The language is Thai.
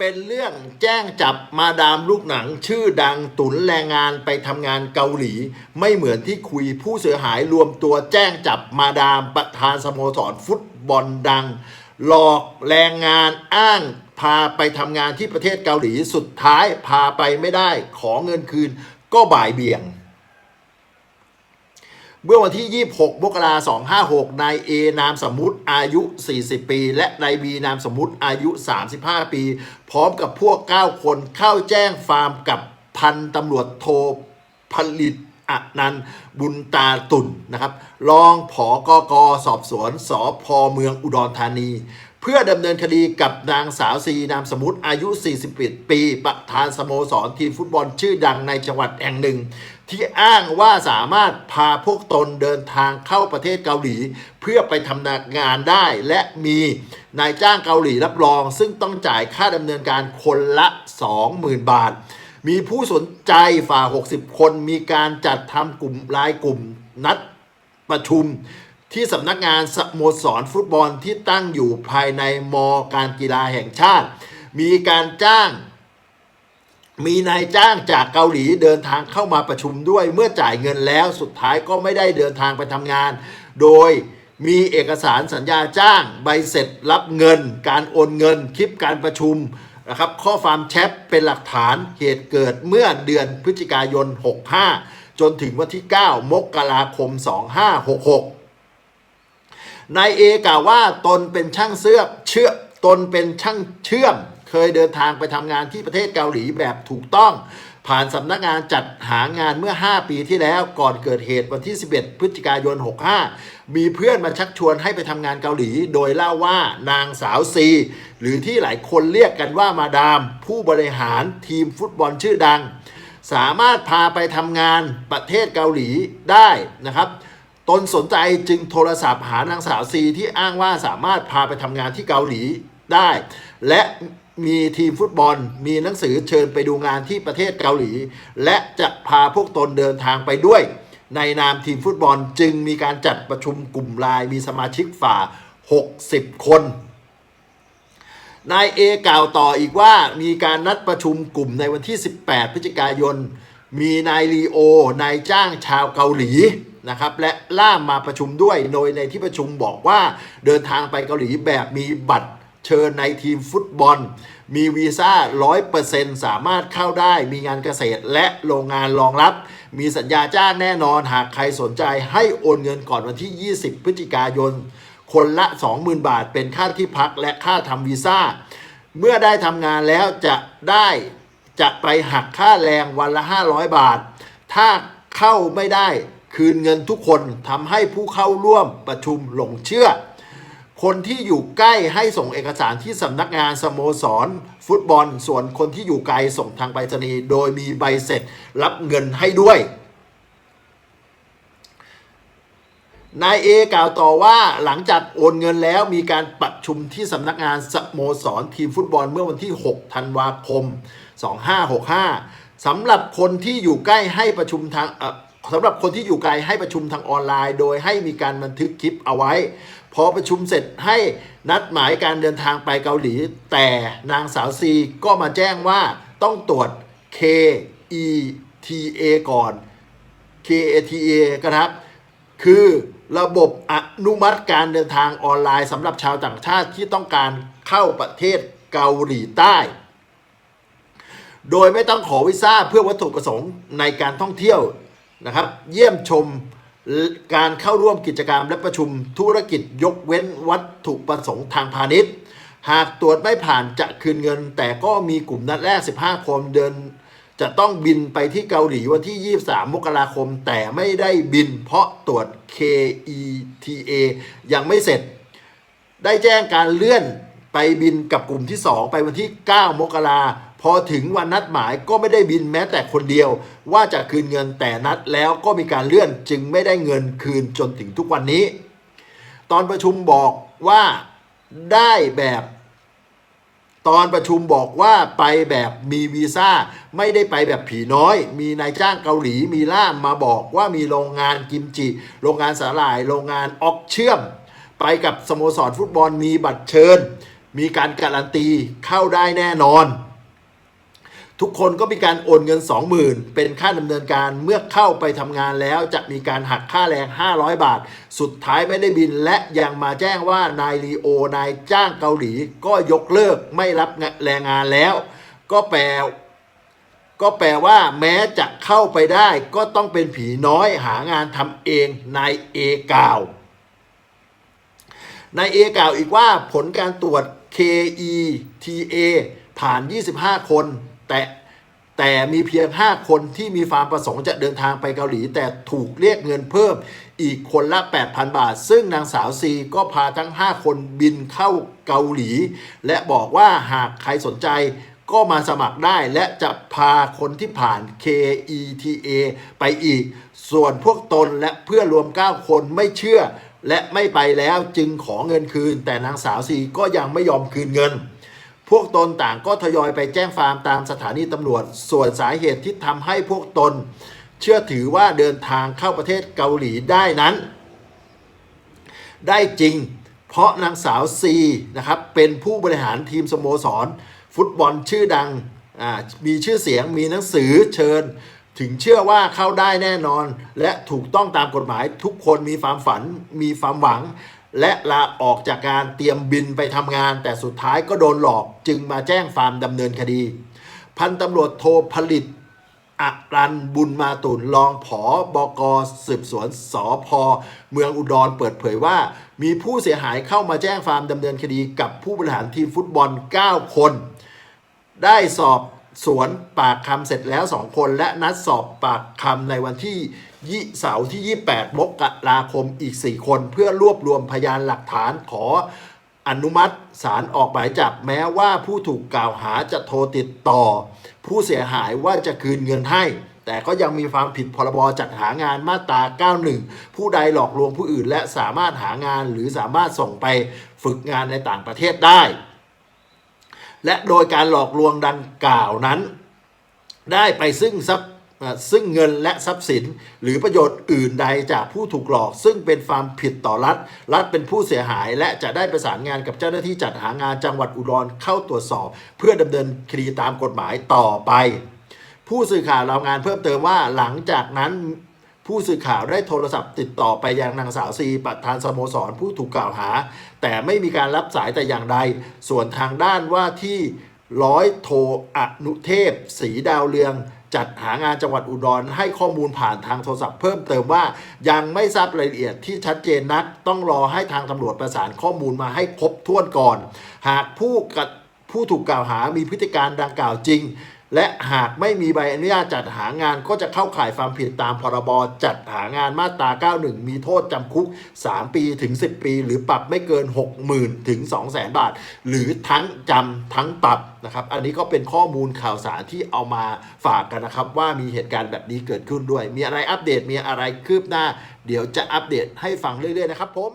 เป็นเรื่องแจ้งจับมาดามลูกหนัง ชื่อดังตุนแรงงานไปทำงานเกาหลี ไม่เหมือนที่คุยผู้เสียหายรวมตัวแจ้งจับมาดามประธานสโมสรฟุตบอลดัง หลอกแรงงานอ้างพาไปทำงานที่ประเทศเกาหลีสุดท้ายพาไปไม่ได้ขอเงินคืนก็บ่ายเบี่ยง เมื่อวันที่ 26 มกราคม 256 นายเอนามสมมุติอายุ 40 ปี และนายบีนามสมมุติอายุ 35 ปี พร้อมกับพวก 9 คนเข้าแจ้งฟาร์มกับพันตำรวจโทผลิตอนันต์บุญตาตุ่นนะครับ รองผอกกสอบสวนสพเมืองอุดรธานี พื่อดำเนินคดีกับนางสาวซีนามสมมุติอายุ 41 ปี ประธานสโมสรทีมฟุตบอลชื่อดังในจังหวัดแห่งหนึ่ง ที่อ้างว่าสามารถพาพวกตนเดินทางเข้าประเทศเกาหลี เพื่อไปทำงานได้และมีนายจ้างเกาหลีรับรอง ซึ่งต้องจ่ายค่าดำเนินการคนละ 20,000 บาท มีผู้สนใจฝ่า 60 คนมีการจัดทำกลุ่มรายกลุ่มนัดประชุม ที่สำนักงานสโมสรฟุตบอลที่ตั้งอยู่ภายในมการกีฬาแห่งชาติ มีการจ้าง มีนายจ้างจากเกาหลีเดินทางเข้ามาประชุมด้วยเมื่อจ่ายเงินแล้วสุดท้ายก็ไม่ได้เดินทางไปทำงาน โดยมีเอกสารสัญญาจ้าง ใบเสร็จรับเงิน การโอนเงิน คลิปการประชุมนะครับข้อความแชทเป็นหลักฐานเหตุเกิดเมื่อเดือนพฤศจิกายน 65 จนถึงวันที่ 9 มกราคม 2566 นายเอกล่าวว่าตนเป็นช่างเสื้อเชื่อตนเป็นช่างเชื่อม เคยเดินทางไปทำงานที่ประเทศเกาหลีแบบถูกต้อง ผ่านสำนักงานจัดหางานเมื่อ 5 ปีที่แล้วก่อนเกิดเหตุวันที่ 11 พฤศจิกายน 65 มีเพื่อนมาชักชวนให้ไปทำงานเกาหลี โดยเล่าว่านางสาวซี หรือที่หลายคนเรียกกันว่ามาดาม ผู้บริหารทีมฟุตบอลชื่อดัง สามารถพาไปทำงานประเทศเกาหลีได้นะครับ ตนสนใจจึงโทรศัพท์หานางสาวซีที่อ้างว่าสามารถพาไปทำงานที่เกาหลีได้ และมีทีมฟุตบอล มีหนังสือเชิญไปดูงานที่ประเทศเกาหลี และจะพาพวกตนเดินทางไปด้วย ในนามทีมฟุตบอลจึงมีการจัดประชุมกลุ่มไลน์มีสมาชิกฝ่า 60 คนนายเอกล่าวต่ออีกว่ามีการนัดประชุมกลุ่มในวันที่ 18 พฤศจิกายน มีนายลีโอนายจ้างชาวเกาหลี นะครับและล่ามมาประชุมด้วยโดยในที่ประชุมบอกว่าเดินทางไปเกาหลีแบบมีบัตรเชิญในทีมฟุตบอล มีวีซ่า 100%สามารถเข้าได้ มีงานเกษตรและโรงงานรองรับ มีสัญญาจ้างแน่นอน หากใครสนใจให้โอนเงินก่อนวันที่ 20 พฤศจิกายน คนละ 20,000 บาท เป็นค่าที่พักและค่าทำวีซ่า เมื่อได้ทำงานแล้วจะได้จะไปหักค่าแรงวันละ 500 บาท ถ้าเข้าไม่ได้ คืนเงินทุกคนทำให้ผู้เข้าร่วมประชุมหลงเชื่อ คนที่อยู่ใกล้ให้ส่งเอกสารที่สำนักงานสโมสร ฟุตบอล ส่วนคนที่อยู่ไกลส่งทางไปรษณีย์โดยมีใบเสร็จรับเงินให้ด้วยนายเอกล่าวต่อว่าหลังจากโอนเงินแล้วมีการประชุมที่สำนักงานสโมสรทีมฟุตบอลเมื่อวันที่ 6 ธันวาคม 2565สำหรับคนที่อยู่ใกล้ให้ประชุมทาง สำหรับคนที่อยู่ไกลให้ประชุมทางออนไลน์ โดยให้มีการบันทึกคลิปเอาไว้ พอประชุมเสร็จให้นัดหมายการเดินทางไปเกาหลี แต่นางสาวซีก็มาแจ้งว่าต้องตรวจ KETA ก่อน KATA นะครับ คือระบบอนุมัติการเดินทางออนไลน์สำหรับชาวต่างชาติที่ต้องการเข้าประเทศเกาหลีใต้ โดยไม่ต้องขอวีซ่าเพื่อวัตถุประสงค์ในการท่องเที่ยว นะครับ เยี่ยมชมการเข้าร่วมกิจกรรมและประชุมธุรกิจยกเว้นวัตถุประสงค์ทางพาณิชย์ หากตรวจไม่ผ่านจะคืนเงิน แต่ก็มีกลุ่มนัดแรก 15 คนเดิน จะต้องบินไปที่เกาหลีวันที่ 23 มกราคม แต่ไม่ได้บินเพราะตรวจ KETA ยังไม่เสร็จ ได้แจ้งการเลื่อนไปบินกับกลุ่มที่ 2 ไปวันที่ 9 มกรา พอถึงวันนัดหมายก็ไม่ได้บินแม้แต่คนเดียว ว่าจะคืนเงินแต่นัดแล้วก็มีการเลื่อนจึงไม่ได้เงินคืนจนถึงทุกวันนี้ ตอนประชุมบอกว่าได้แบบ ตอนประชุมบอกว่าไปแบบมีวีซ่าไม่ได้ไปแบบผีน้อย มีนายจ้างเกาหลีมีล่ามมาบอกว่ามีโรงงานกิมจิ โรงงานสาหร่าย โรงงานออกเชื่อม ไปกับสโมสรฟุตบอลมีบัตรเชิญ มีการการันตีเข้าได้แน่นอน ทุกคนก็มีการโอนเงิน 20,000 เป็นค่าดำเนินการเมื่อเข้าไปทำงานแล้วจะมีการหักค่าแรง 500 บาท สุดท้ายไม่ได้บินและยังมาแจ้งว่านายลีโอนายจ้างเกาหลี ก็ยกเลิกไม่รับแรงงานแล้ว ก็แปล ก็แปลว่าแม้จะเข้าไปได้ก็ต้องเป็นผีน้อยหางานทำเองนายเอกล่าวนายเอกล่าวอีกว่าผลการตรวจ KETA ผ่าน 25 คน แต่แต่มีเพียง 5 คนที่มีความประสงค์จะเดินทางไปเกาหลี แต่ถูกเรียกเงินเพิ่มอีกคนละ 8,000 บาท ซึ่งนางสาวซีก็พาทั้ง 5 คนบินเข้าเกาหลี และบอกว่าหากใครสนใจก็มาสมัครได้และจะพาคนที่ผ่าน KETA ไปอีก ส่วนพวกตนและเพื่อรวม 9 คนไม่เชื่อ และไม่ไปแล้วจึงขอเงินคืน แต่นางสาวซีก็ยังไม่ยอมคืนเงิน พวกตนต่างก็ทยอยไปแจ้งฟามตามสถานีตำรวจ ส่วนสาเหตุที่ทำให้พวกตน เชื่อถือว่าเดินทางเข้าประเทศเกาหลีได้นั้น ได้จริง เพราะนางสาวซีนะครับเป็นผู้บริหารทีมสโมสร ฟุตบอลชื่อดังมีชื่อเสียงมีหนังสือเชิญ ถึงเชื่อว่าเข้าได้แน่นอน และถูกต้องตามกฎหมายทุกคนมีความฝันมีความหวัง และลาออกจากการเตรียมบินไปทำงาน แต่สุดท้ายก็โดนหลอกจึงมาแจ้งฟามดำเนินคดี พันตำรวจโทผลิตอรันบุญมาตุนรองผอบกสืบสวนสอพเมืองอุดรเปิดเผยว่า มีผู้เสียหายเข้ามาแจ้งฟามดำเนินคดีกับผู้บริหารทีมฟุตบอล 9 คน ได้สอบ สวนปากคำเสร็จแล้ว 2 คนและนัดสอบปากคำในวันที่ยี่เสาร์ที่ 28 มกราคมอีก 4 คน เพื่อรวบรวมพยานหลักฐานขออนุมัติศาลออกหมายจับแม้ว่าผู้ถูกกล่าวหาจะโทรติดต่อ ผู้เสียหายว่าจะคืนเงินให้ แต่ก็ยังมีความผิดพรบจัดหางานมาตรา 91 ผู้ใดหลอกลวงผู้อื่นและสามารถหางานหรือสามารถส่งไปฝึกงานในต่างประเทศได้ และโดยการหลอกลวงดังกล่าวนั้น ได้ไปซึ่งทรัพย์ซึ่งเงินและทรัพย์สินหรือประโยชน์อื่นใดจากผู้ถูกหลอก ซึ่งเป็นความผิดต่อรัฐ รัฐเป็นผู้เสียหาย และจะได้ประสานงานกับเจ้าหน้าที่จัดหางานจังหวัดอุดรเข้าตรวจสอบ เพื่อดำเนินคดีตามกฎหมายต่อไป ผู้สื่อข่าวรายงานเพิ่มเติมว่าหลังจากนั้น ผู้สื่อข่าวได้โทรศัพท์ติดต่อไปยังนางสาวซีประธานสโมสรผู้ถูกกล่าวหา แต่ไม่มีการรับสายแต่อย่างใด ส่วนทางด้านว่าที่ร้อยโทอนุเทพศรีดาวเรือง จัดหางานจังหวัดอุดรให้ข้อมูลผ่านทางโทรศัพท์เพิ่มเติมว่า ยังไม่ทราบรายละเอียดที่ชัดเจนนัก ต้องรอให้ทางตำรวจประสานข้อมูลมาให้ครบถ้วนก่อน หากผู้กระผู้ถูกกล่าวหามีพฤติการดังกล่าวจริง และหากไม่มีใบอนุญาตจัดหางานก็จะเข้าข่ายความผิดตามพรบจัดหางานมาตรา 91 มีโทษจำคุก 3 ปีถึง 10 ปี หรือปรับไม่เกิน 60,000 ถึง 200,000 บาท หรือทั้งจำทั้งปรับนะครับ อันนี้ก็เป็นข้อมูลข่าวสารที่เอามาฝากกันนะครับ ว่ามีเหตุการณ์แบบนี้เกิดขึ้นด้วย มีอะไรอัปเดตมีอะไรคืบหน้า เดี๋ยวจะอัปเดตให้ฟังเรื่อยๆนะครับผม